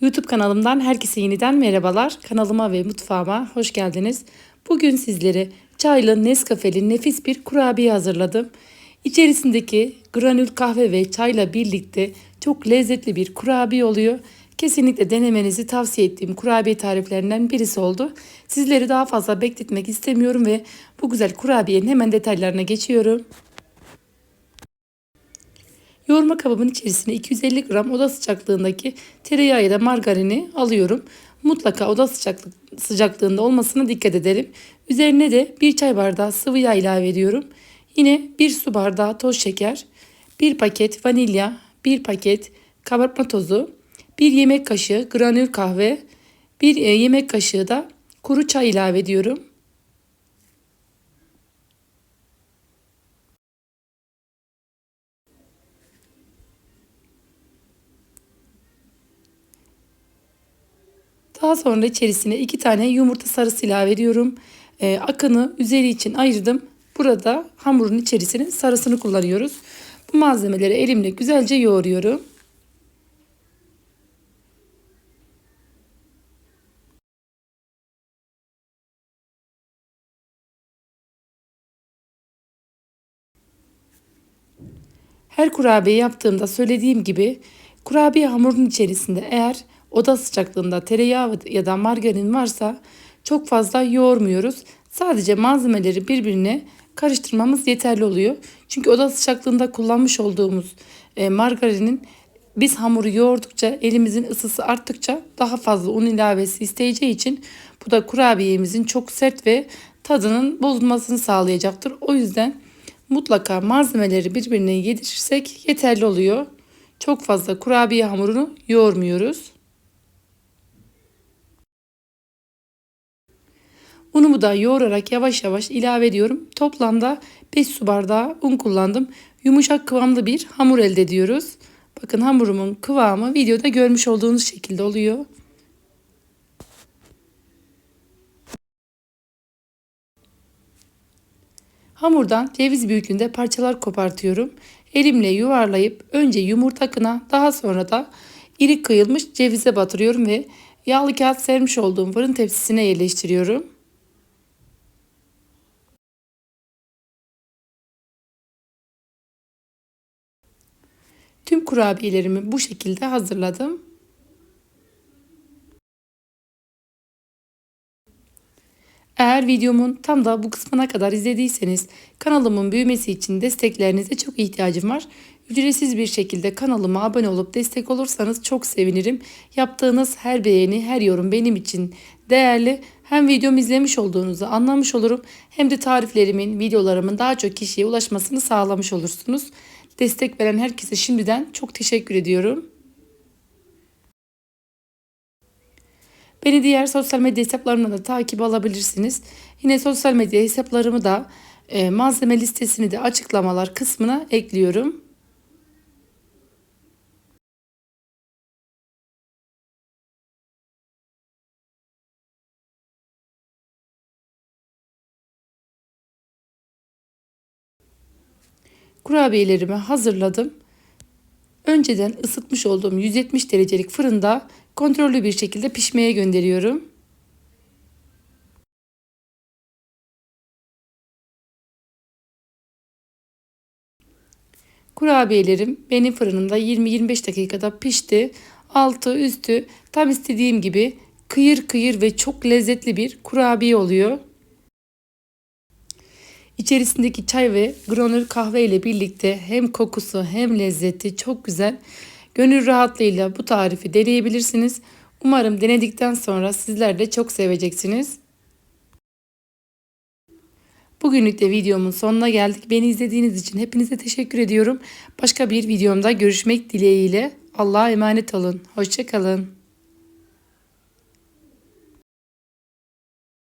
YouTube kanalımdan herkese yeniden merhabalar. Kanalıma ve mutfağıma hoş geldiniz. Bugün sizlere çaylı Nescafe'li nefis bir kurabiye hazırladım. İçerisindeki granül kahve ve çayla birlikte çok lezzetli bir kurabiye oluyor. Kesinlikle denemenizi tavsiye ettiğim kurabiye tariflerinden birisi oldu. Sizleri daha fazla bekletmek istemiyorum ve bu güzel kurabiyenin hemen detaylarına geçiyorum. Yoğurma kabımın içerisine 250 gram oda sıcaklığındaki tereyağı ya da margarini alıyorum. Mutlaka oda sıcaklık, sıcaklığında olmasına dikkat edelim. Üzerine de bir çay bardağı sıvı yağ ilave ediyorum. Yine bir su bardağı toz şeker, bir paket vanilya, bir paket kabartma tozu, bir yemek kaşığı granül kahve, bir e, yemek kaşığı da kuru çay ilave ediyorum. Daha sonra içerisine iki tane yumurta sarısı ilave ediyorum. E, akını üzeri için ayırdım. Burada hamurun içerisinin sarısını kullanıyoruz. Bu malzemeleri elimle güzelce yoğuruyorum. Her kurabiye yaptığımda söylediğim gibi kurabiye hamurun içerisinde eğer oda sıcaklığında tereyağı ya da margarin varsa çok fazla yoğurmuyoruz. Sadece malzemeleri birbirine karıştırmamız yeterli oluyor. Çünkü oda sıcaklığında kullanmış olduğumuz e, margarinin biz hamuru yoğurdukça elimizin ısısı arttıkça daha fazla un ilavesi isteyeceği için bu da kurabiyemizin çok sert ve tadının bozulmasını sağlayacaktır. O yüzden mutlaka malzemeleri birbirine yedirirsek yeterli oluyor. Çok fazla kurabiye hamurunu yoğurmuyoruz. Unumu da yoğurarak yavaş yavaş ilave ediyorum. Toplamda 5 su bardağı un kullandım. Yumuşak kıvamlı bir hamur elde ediyoruz. Bakın hamurumun kıvamı videoda görmüş olduğunuz şekilde oluyor. Hamurdan ceviz büyüklüğünde parçalar kopartıyorum. Elimle yuvarlayıp önce yumurta kına daha sonra da iri kıyılmış cevize batırıyorum ve yağlı kağıt sermiş olduğum fırın tepsisine yerleştiriyorum. Tüm kurabiyelerimi bu şekilde hazırladım. Eğer videomun tam da bu kısmına kadar izlediyseniz kanalımın büyümesi için desteklerinize çok ihtiyacım var. Ücretsiz bir şekilde kanalıma abone olup destek olursanız çok sevinirim. Yaptığınız her beğeni, her yorum benim için değerli. Hem videomu izlemiş olduğunuzu anlamış olurum hem de tariflerimin, videolarımın daha çok kişiye ulaşmasını sağlamış olursunuz. Destek veren herkese şimdiden çok teşekkür ediyorum. Beni diğer sosyal medya hesaplarımdan da takip alabilirsiniz. Yine sosyal medya hesaplarımı da e, malzeme listesini de açıklamalar kısmına ekliyorum. Kurabiyelerimi hazırladım. Önceden ısıtmış olduğum 170 derecelik fırında kontrollü bir şekilde pişmeye gönderiyorum. Kurabiyelerim benim fırınımda 20-25 dakikada pişti. Altı üstü tam istediğim gibi kıyır kıyır ve çok lezzetli bir kurabiye oluyor. İçerisindeki çay ve granül kahve ile birlikte hem kokusu hem lezzeti çok güzel. Gönül rahatlığıyla bu tarifi deneyebilirsiniz. Umarım denedikten sonra sizler de çok seveceksiniz. Bugünlük de videomun sonuna geldik. Beni izlediğiniz için hepinize teşekkür ediyorum. Başka bir videomda görüşmek dileğiyle. Allah'a emanet olun. Hoşçakalın.